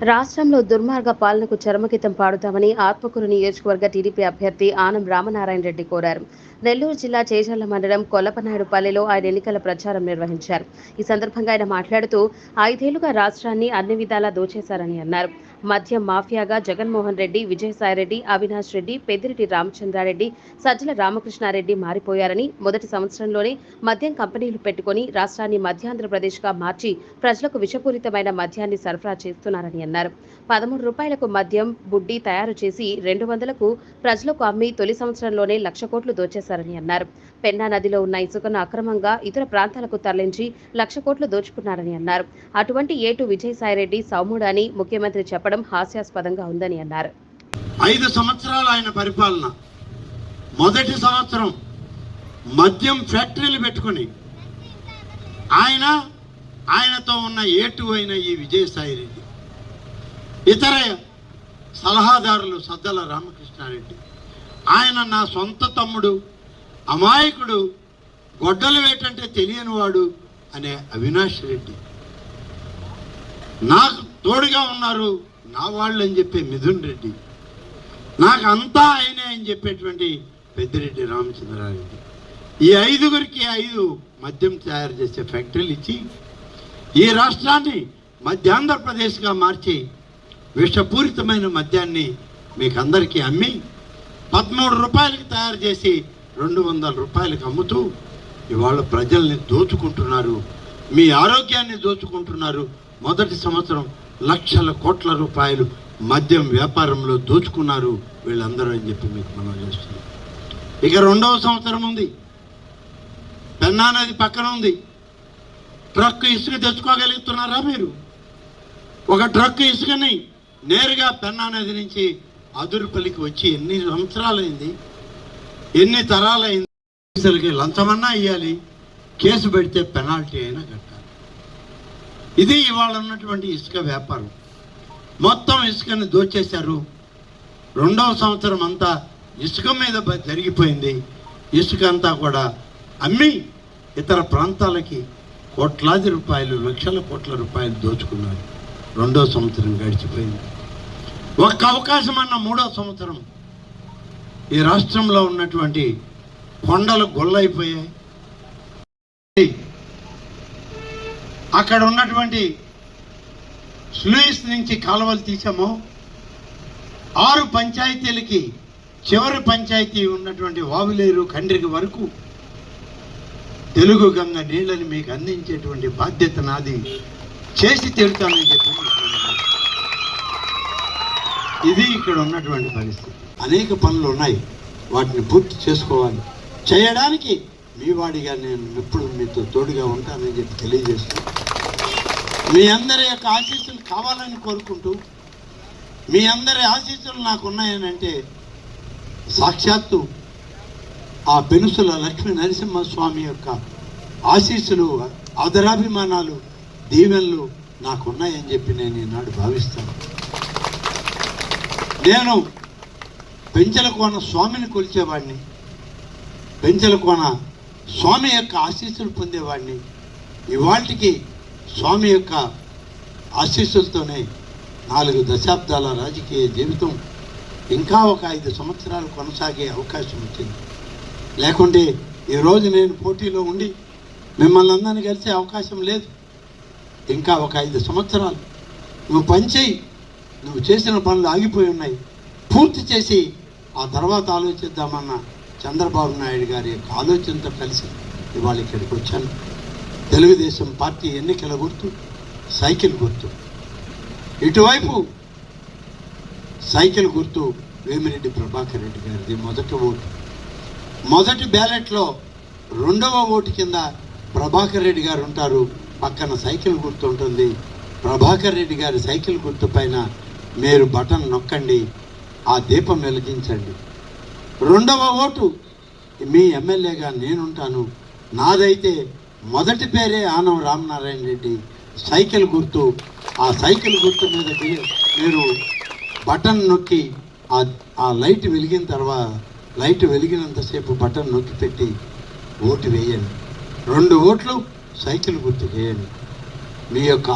రాష్ట్రంలో దుర్మార్గ పాలనకు చరమకితం పాడుతామని ఆత్మకూరు నియోజకవర్గ టీడీపీ అభ్యర్థి ఆనం రామనారాయణ రెడ్డి కోరారు. నెల్లూరు జిల్లా చేజర్ల మండలం కొల్లపనాయుడుపల్లిలో ఆయన ఎన్నికల ప్రచారం నిర్వహించారు. ఈ సందర్భంగా ఆయన మాట్లాడుతూ ఐదేళ్ళుగా రాష్ట్రాన్ని అన్ని విధాలా దోచేశారని అన్నారు. మద్యం మాఫియాగా జగన్మోహన్ రెడ్డి విజయసాయిరెడ్డి అవినాష్ రెడ్డి పెద్దిరెడ్డి రామచంద్రారెడ్డి సజ్జల రామకృష్ణారెడ్డి మారిపోయారని మొదటి సంవత్సరంలోనే మద్యం కంపెనీలు పెట్టుకుని రాష్ట్రాన్ని మధ్యాంధ్రప్రదేశ్గా మార్చి ప్రజలకు విషపూరితమైన మద్యాన్ని సరఫరా చేస్తున్నారని అన్నారు. పదమూడు రూపాయలకు మద్యం బుడ్డి తయారు చేసి రెండు వందలకు ప్రజలకు అమ్మి తొలి సంవత్సరంలోనే లక్ష కోట్లు దోచేశారు. చేశారని అన్నారు. పెన్నా నదిలో ఉన్న ఇసుకను అక్రమంగా ఇతర ప్రాంతాలకు తరలించి లక్ష కోట్లు దోచుకున్నారని అన్నారు. అటువంటి ఏటు విజయసాయిరెడ్డి సౌముడు అని ముఖ్యమంత్రి చెప్పడం హాస్యాస్పదంగా ఉందని అన్నారు. ఐదు సంవత్సరాలు ఆయన పరిపాలన. మొదటి సంవత్సరం మద్యం ఫ్యాక్టరీలు పెట్టుకుని ఆయన ఆయనతో ఉన్న ఏటు అయిన ఈ విజయసాయి రెడ్డి ఇతర సలహాదారులు సద్దల రామకృష్ణారెడ్డి ఆయన నా సొంత తమ్ముడు అమాయకుడు గొడ్డలు వేటంటే తెలియనివాడు అనే అవినాష్ రెడ్డి. నాకు తోడుగా ఉన్నారు నా వాళ్ళు అని చెప్పే మిథున్ రెడ్డి. నాకు అంతా ఆయనే అని చెప్పేటువంటి పెద్దిరెడ్డి రామచంద్రారెడ్డి. ఈ ఐదుగురికి ఐదు మద్యం తయారు చేసే ఫ్యాక్టరీలు ఇచ్చి ఈ రాష్ట్రాన్ని మధ్యాంధ్రప్రదేశ్గా మార్చి విషపూరితమైన మద్యాన్ని మీకు అందరికీ అమ్మి పదమూడు రూపాయలకి తయారు చేసి రెండు వందల రూపాయలకి అమ్ముతూ ఇవాళ ప్రజల్ని దోచుకుంటున్నారు. మీ ఆరోగ్యాన్ని దోచుకుంటున్నారు. మొదటి సంవత్సరం లక్షల కోట్ల రూపాయలు మద్యం వ్యాపారంలో దోచుకున్నారు వీళ్ళందరూ అని చెప్పి మీకు మనం చేస్తున్నాం. ఇక రెండవ సంవత్సరం ఉంది. పెన్నా నది పక్కన ఉంది. ట్రక్ ఇసుక తెచ్చుకోగలుగుతున్నారా మీరు? ఒక ట్రక్ ఇసుకని నేరుగా పెన్నా నది నుంచి అదురుపల్లికి వచ్చి ఎన్ని సంవత్సరాలైంది? ఎన్ని తరాలైంది? అసలుకి లంచమన్నా ఇవ్వాలి కేసు పెడితే పెనాల్టీ అయినా కట్టాలి. ఇది ఇవాళ ఉన్నటువంటి ఇసుక వ్యాపారం. మొత్తం ఇసుకని దోచేశారు. రెండవ సంవత్సరం అంతా ఇసుక మీద జరిగిపోయింది. ఇసుక అంతా కూడా అమ్మి ఇతర ప్రాంతాలకి కోట్లాది రూపాయలు లక్షల కోట్ల రూపాయలు దోచుకున్నారు. రెండో సంవత్సరం గడిచిపోయింది. ఒక్క అవకాశం అన్న మూడో సంవత్సరం ఈ రాష్ట్రంలో ఉన్నటువంటి కొండలు గొల్లైపోయాయి. అక్కడ ఉన్నటువంటి స్లూయిస్ నుంచి కాలువలు తీసాము. ఆరు పంచాయతీలకి చివరి పంచాయతీ ఉన్నటువంటి వావులేరు కండ్రికి వరకు తెలుగు గంగ నీళ్ళని మీకు అందించేటువంటి బాధ్యత నాది. చేసి తీరుతానని చెప్పి ఇది ఇక్కడ ఉన్నటువంటి పరిస్థితి. అనేక పనులు ఉన్నాయి. వాటిని పూర్తి చేసుకోవాలి. చేయడానికి మీ వాడిగా నేను ఎప్పుడు మీతో తోడుగా ఉంటానని చెప్పి తెలియజేస్తూ మీ అందరి యొక్క ఆశీస్సులు కావాలని కోరుకుంటూ మీ అందరి ఆశీస్సులు నాకు ఉన్నాయనంటే సాక్షాత్తు ఆ పెనుసుల లక్ష్మీ నరసింహస్వామి యొక్క ఆశీస్సులు ఆదరాభిమానాలు దీవెనలు నాకు ఉన్నాయని చెప్పి నేను ఈనాడు భావిస్తాను. నేను పెంచల కోన స్వామిని కొలిచేవాడిని. పెంచల కోన స్వామి యొక్క ఆశీస్సులు పొందేవాడిని. ఇవాళకి స్వామి యొక్క ఆశీస్సులతోనే నాలుగు దశాబ్దాల రాజకీయ జీవితం ఇంకా ఒక ఐదు సంవత్సరాలు కొనసాగే అవకాశం వచ్చింది. లేకుంటే ఈరోజు నేను పోటీలో ఉండి మిమ్మల్ని అందరినీ కలిసే అవకాశం లేదు. ఇంకా ఒక ఐదు సంవత్సరాలు నువ్వు పనిచేయి నువ్వు చేసిన పనులు ఆగిపోయి ఉన్నాయి. పూర్తి చేసి ఆ తర్వాత ఆలోచిద్దామన్న చంద్రబాబు నాయుడు గారి యొక్క ఆలోచనతో కలిసి ఇవాళ ఇక్కడికి వచ్చాను. తెలుగుదేశం పార్టీ ఎన్నికల గుర్తు సైకిల్ గుర్తు. ఇటువైపు సైకిల్ గుర్తు వేమిరెడ్డి ప్రభాకర్ రెడ్డి గారిది మొదటి ఓటు. మొదటి బ్యాలెట్లో రెండవ ఓటు కింద ప్రభాకర్ రెడ్డి గారు ఉంటారు. పక్కన సైకిల్ గుర్తు ఉంటుంది. ప్రభాకర్ రెడ్డి గారి సైకిల్ గుర్తు పైన మీరు బటన్ నొక్కండి ఆ దీపం వెలిగించండి. రెండవ ఓటు. మీ ఎమ్మెల్యేగా నేనుంటాను. నాదైతే మొదటి పేరే ఆనం రామనారాయణ రెడ్డి. సైకిల్ గుర్తు. ఆ సైకిల్ గుర్తు మీద మీరు బటన్ నొక్కి ఆ లైట్ వెలిగిన తర్వాత లైట్ వెలిగినంతసేపు బటన్ నొక్కి పెట్టి ఓటు వేయండి. రెండు ఓట్లు సైకిల్ గుర్తు చేయండి. మీ యొక్క